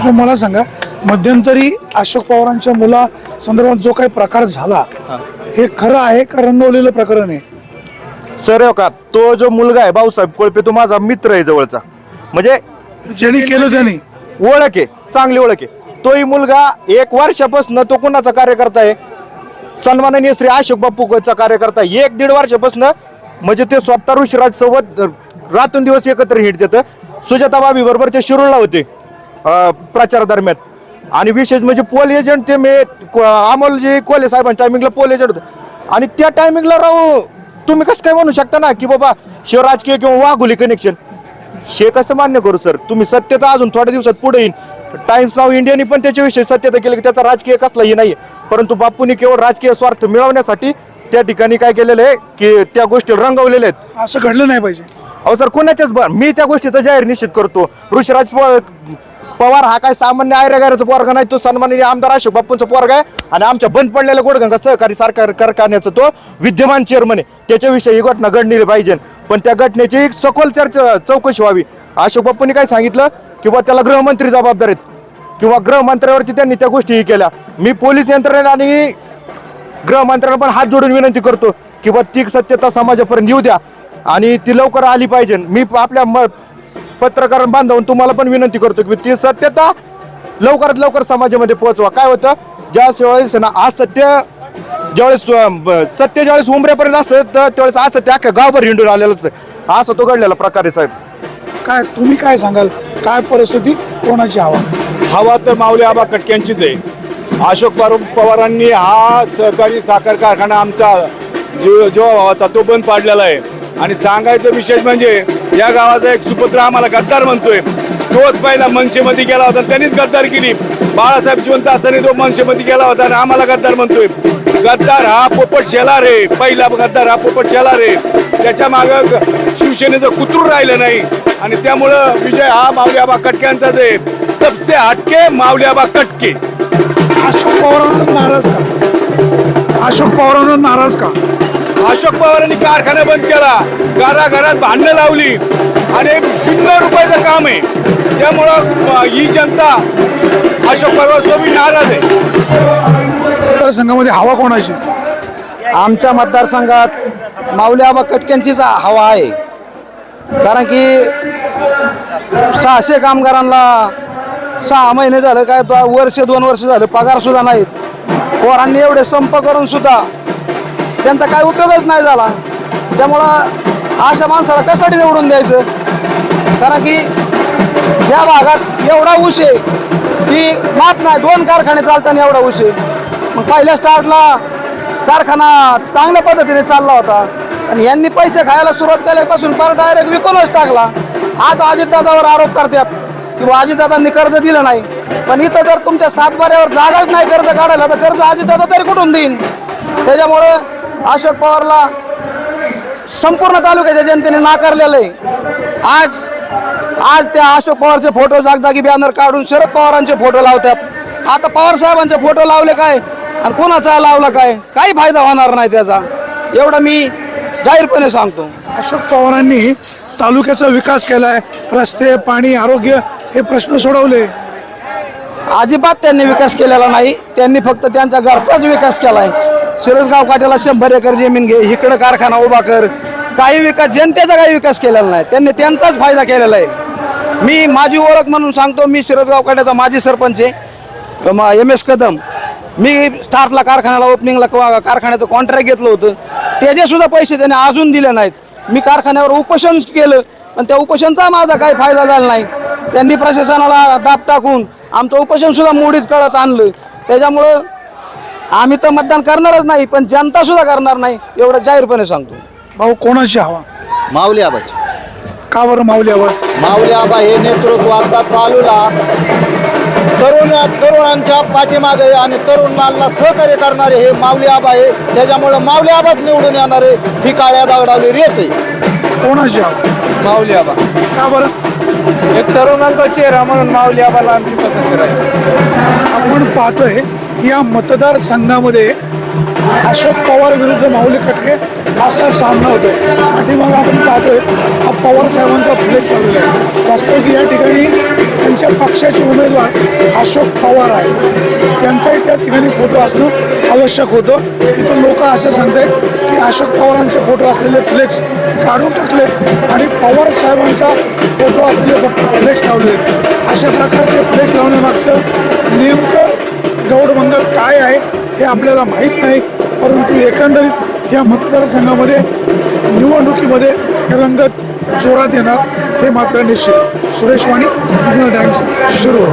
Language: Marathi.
आता मला सांगा मध्यंतरी अशोक पवारांच्या मुला संदर्भात जो काही प्रकार झाला हे. खरं आहे का रंगवलेलं प्रकरण आहे? सर हो का? तो जो मुलगा आहे भाऊसाहेब कोळपे तो माझा मित्र आहे जवळचा. म्हणजे ज्यांनी केलं त्यांनी. ओळख आहे चांगली ओळख आहे. तोही मुलगा एक वर्षापासून तो कुणाचा कार्यकर्ता आहे? सन्माननीय श्री अशोक बापूचा कार्यकर्ता. एक दीड वर्षापासून म्हणजे ते स्वतः ऋषीराज सोबत रातून दिवस एकत्र हिट देतं सुजाता बाबी बरोबर ते शिरूरला होते. अं, प्रचार दरम्यान. आणि विशेष म्हणजे पोल एजंट ते मे अमोलजी कोले साहेबांच्या टायमिंगला पोल एजंट होते. आणि त्या टायमिंगला राहू तुम्ही कसं काय म्हणू शकता ना की बाबा हे राजकीय किंवा वाघुली कनेक्शन हे कसं मान्य करू सर तुम्ही सत्यता अजून थोड्या दिवसात पुढे येईल टाइम्स नाव इंडियानी पण त्याच्याविषयी सत्यता केलं की त्याचा राजकीय कसलाही नाही परंतु बापूंनी केवळ राजकीय स्वार्थ मिळवण्यासाठी त्या ठिकाणी काय केलेलं आहे की त्या गोष्टी रंगवलेल्या आहेत. असं घडलं नाही पाहिजे. अहो सर कोणाच्याच मी त्या गोष्टीचा जाहीर निश्चित करतो. ऋषीराज पवार हा काय सामान्य आयरेगाराचा पोरगा नाही तो सन्माननीय आमदार अशोक बाप्पूंचा पोरगा आहे. आणि आमच्या बंद पडलेल्या गोडगंगा सहकारी सरकार कारखान्याचा तो विद्यमान चेअरमन आहे. त्याच्याविषयी ही घटना घडलेली पाहिजे. पण त्या घटनेची एक सखोल चर्चा चौकशी व्हावी. अशोक बाप्पूंनी काय सांगितलं? किंवा त्याला गृहमंत्री जबाबदार आहेत. किंवा गृहमंत्र्यावरती त्यांनी त्या गोष्टी केल्या. मी पोलीस यंत्रणेला आणि गृहमंत्र्यांना पण हात जोडून विनंती करतो. की बा ती सत्यता समाजापर्यंत येऊ द्या. आणि ती लवकर आली पाहिजे. मी आपल्या म पत्रकार बांधवून तुम्हाला पण विनंती करतो की ती सत्यता लवकरात लवकर समाजामध्ये पोहोचवा. काय होतं? ज्या वेळेस ना आज सत्य ज्यावेळेस सत्य ज्यावेळेस उमऱ्यापर्यंत असतं तर त्यावेळेस असत्य अख्ख्या गावभर हिंडून आलेलं असतं. असं तो घडलेला प्रकार आहे साहेब. काय तुम्ही काय सांगाल? काय परिस्थिती? कोणाची हवा? हवा तर माऊली आबा कटक्यांचीच आहे. अशोक पवार पवारांनी हा सहकारी साखर कारखाना आमचा जो जो भावाचा तो बंद पाडलेला आहे. आणि सांगायचं विशेष म्हणजे या गावाचा एक सुपुत्र आम्हाला गद्दार म्हणतोय. तोच पहिला मनसेमध्ये गेला होता त्यांनीच गद्दार केली. बाळासाहेब जिवंत असताना तो मनसेमध्ये गेला होता आणि आम्हाला गद्दार म्हणतोय. गद्दार हा पोपट शेलार रे पहिला गद्दार हा पोपट शेलार रे त्याच्या मागं शिवसेनेचं कुत्रू राहिलं नाही. आणि त्यामुळं विजय हा मावल्याबा कटक्यांचाच आहे. सबसे हटके मावल्याबा कटके. अशोक पवारांवर नाराज का? अशोक पवारांवर नाराज का? अशोक पवारांनी कारखाना बंद केला. घराघरात भांडणं लावली. आणि शून्य रुपयाचं काम आहे. त्यामुळं ही जनता अशोक पवार सोबत नाराज आहे. मतदारसंघामध्ये हवा कोणाची? आमच्या मतदारसंघात माऊली आबा कटक्यांचीच हवा आहे. कारण की सहाशे कामगारांना सहा महिने झालं काय दो वर्ष दोन वर्ष झालं पगार सुद्धा नाहीत. पोरांनी एवढे संप करून सुद्धा त्यांचा काय उपयोगच नाही झाला. त्यामुळं अशा माणसाला कशासाठी निवडून द्यायचं? कारण की या भागात एवढा ऊस आहे की माप नाही दोन कारखाने चालताना एवढा ऊस आहे. मग पहिल्या स्टार्टला कारखाना चांगल्या पद्धतीने चालला होता. आणि यांनी पैसे खायला सुरुवात केल्यापासून पर डायरेक्ट विकूनच टाकला. आज अजितदादावर आरोप करतात किंवा अजितदादांनी कर्ज दिलं नाही. पण इथं जर तुमच्या सातबाऱ्यावर जागाच नाही कर्ज काढायला तर कर्ज अजितदादा तरी कुठून देईन? त्याच्यामुळं अशोक पवारला संपूर्ण तालुक्याच्या जनतेने नाकारलेलं आहे. आज आज त्या अशोक पवारचे फोटो जागजागी बॅनर काढून शरद पवारांचे फोटो लावतात. आता पवार साहेबांचे फोटो लावले काय? आणि कोणाचा लावला काय? काही फायदा होणार नाही त्याचा. एवढं मी जाहीरपणे सांगतो. अशोक पवारांनी तालुक्याचा विकास केलाय. रस्ते पाणी आरोग्य हे प्रश्न सोडवले. अजिबात त्यांनी विकास केलेला नाही. त्यांनी फक्त त्यांच्या घरचाच विकास केलाय. शिरसगाव काट्याला शंभर एकर जमीन घे इकडं कारखाना उभा कर. काही विकास जनतेचा काही विकास केलेला नाही. त्यांनी त्यांचाच फायदा केलेला आहे. मी माझी ओळख म्हणून सांगतो मी शिरसगाव काट्याचा माजी सरपंच आहे. M S Kadam. मी स्टार्टला कारखान्याला ओपनिंगला कारखान्याचं कॉन्ट्रॅक्ट घेतलं होतं. त्याचेसुद्धा पैसे त्याने अजून दिले नाहीत. मी कारखान्यावर उपोषण केलं पण त्या उपोषणचा माझा काही फायदा झाला नाही. त्यांनी प्रशासनाला दाब टाकून आमचं उपोषणसुद्धा मोडीत कळत आणलं. त्याच्यामुळं आम्ही तर मतदान करणारच नाही पण जनता सुद्धा करणार नाही एवढं जाहीरपणे सांगतो. भाऊ कोणाची हवा? माऊली आबाची. का बरं माऊली आवाज माऊली आबा हे नेतृत्व आता चालूला. तरुण तरुणांच्या पाठीमागे आणि तरुणांना सहकार्य करणारे हे माऊली आबा आहे. त्याच्यामुळं माऊली आबाच निवडून येणार आहे. ही काळ्या दागडावली रेस आहे. कोणाची हवा? माऊली आबा. का बरं? एक तरुणांचा चेहरा म्हणून माऊली आबाला आमची पसंती राहील. आपण पाहतोय या मतदारसंघामध्ये अशोक पवार विरुद्ध माऊली कटके असा सामना होतोय. पाठीमागे आपण पाहतोय हा पवार साहेबांचा फ्लेक्स लावलेला आहे. वास्तव की या ठिकाणी त्यांच्या पक्षाचे उमेदवार अशोक पवार आहे त्यांचाही त्या ठिकाणी फोटो असणं आवश्यक होतं. तिथं लोक असं सांगतायत की अशोक पवारांचे फोटो असलेले फ्लेक्स काढून टाकले आणि पवार साहेबांचा फोटो असलेले फक्त फ्लेक्स लावले अशा प्रकारचे फ्लेक्स लावण्यामागचं नेमकं गौडबंगाल काय आहे हे आपल्याला माहीत नाही परंतु एकंदरीत या मतदारसंघामध्ये निवडणुकीमध्ये रंगत जोरात येणार हे मात्र निश्चित. Suresh Wani Regional Times Shirur.